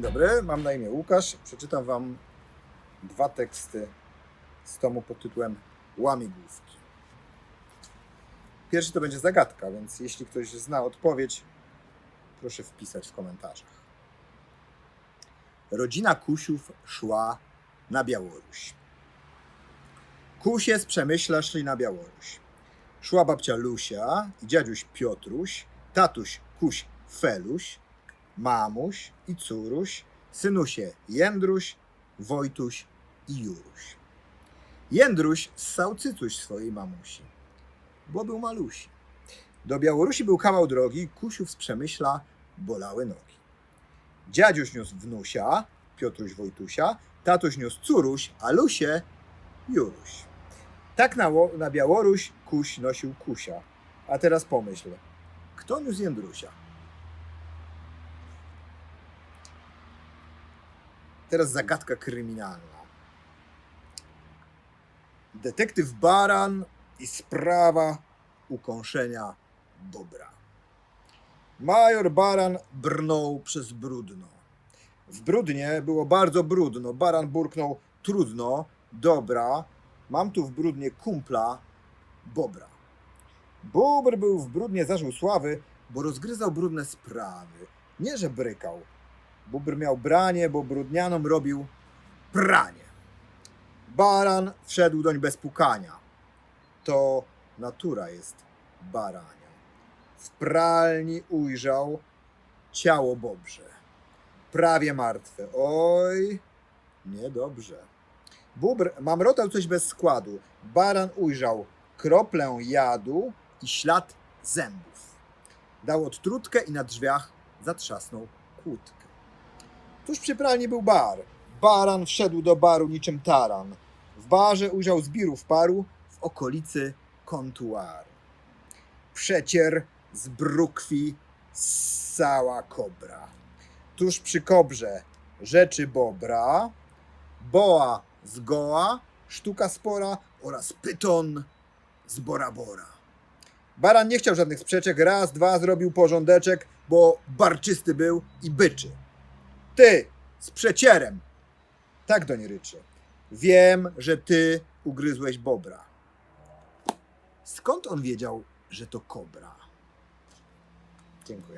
Dzień dobry, mam na imię Łukasz. Przeczytam Wam dwa teksty z tomu pod tytułem Łamigłówki. Pierwszy to będzie zagadka, więc jeśli ktoś zna odpowiedź, proszę wpisać w komentarzach. Rodzina Kusiów szła na Białoruś. Kusie z Przemyśla szli na Białoruś. Szła babcia Lusia i dziadziuś Piotruś, tatuś Kuś Feluś, mamuś i córuś, synusie Jędruś, Wojtuś i Juruś. Jędruś ssał cycuś swojej mamusi, bo był malusi. Do Białorusi był kawał drogi, Kusiów z Przemyśla bolały nogi. Dziadziuś niósł wnusia, Piotruś Wojtusia, tatuś niósł córuś, a Lusie Juruś. Tak na, na Białoruś Kuś nosił Kusia. A teraz pomyśl, kto niósł Jędrusia? Teraz zagadka kryminalna. Detektyw Baran i sprawa ukąszenia Bobra. Major Baran brnął przez brudno. W brudnie było bardzo brudno. Baran burknął trudno, dobra, mam tu w brudnie kumpla Bobra. Bobr był w brudnie zażył sławy, bo rozgryzał brudne sprawy. Nie, że brykał. Bóbr miał branie, bo brudnianom robił pranie. Baran wszedł doń bez pukania. To natura jest barania. W pralni ujrzał ciało Bobrze. Prawie martwe. Oj, niedobrze. Bóbr mamrotał coś bez składu. Baran ujrzał kroplę jadu i ślad zębów. Dał odtrutkę i na drzwiach zatrzasnął kłódkę. Tuż przy pralni był bar. Baran wszedł do baru niczym taran. W barze ujrzał zbirów paru w okolicy kontuaru. Przecier z brukwi ssała kobra. Tuż przy kobrze rzeczy bobra, boa z goła, sztuka spora oraz pyton z Bora Bora. Baran nie chciał żadnych sprzeczek, raz, dwa zrobił porządeczek, bo barczysty był i byczy. Ty, z przecierem! Tak doń ryczy. Wiem, że ty ugryzłeś bobra. Skąd on wiedział, że to kobra? Dziękuję.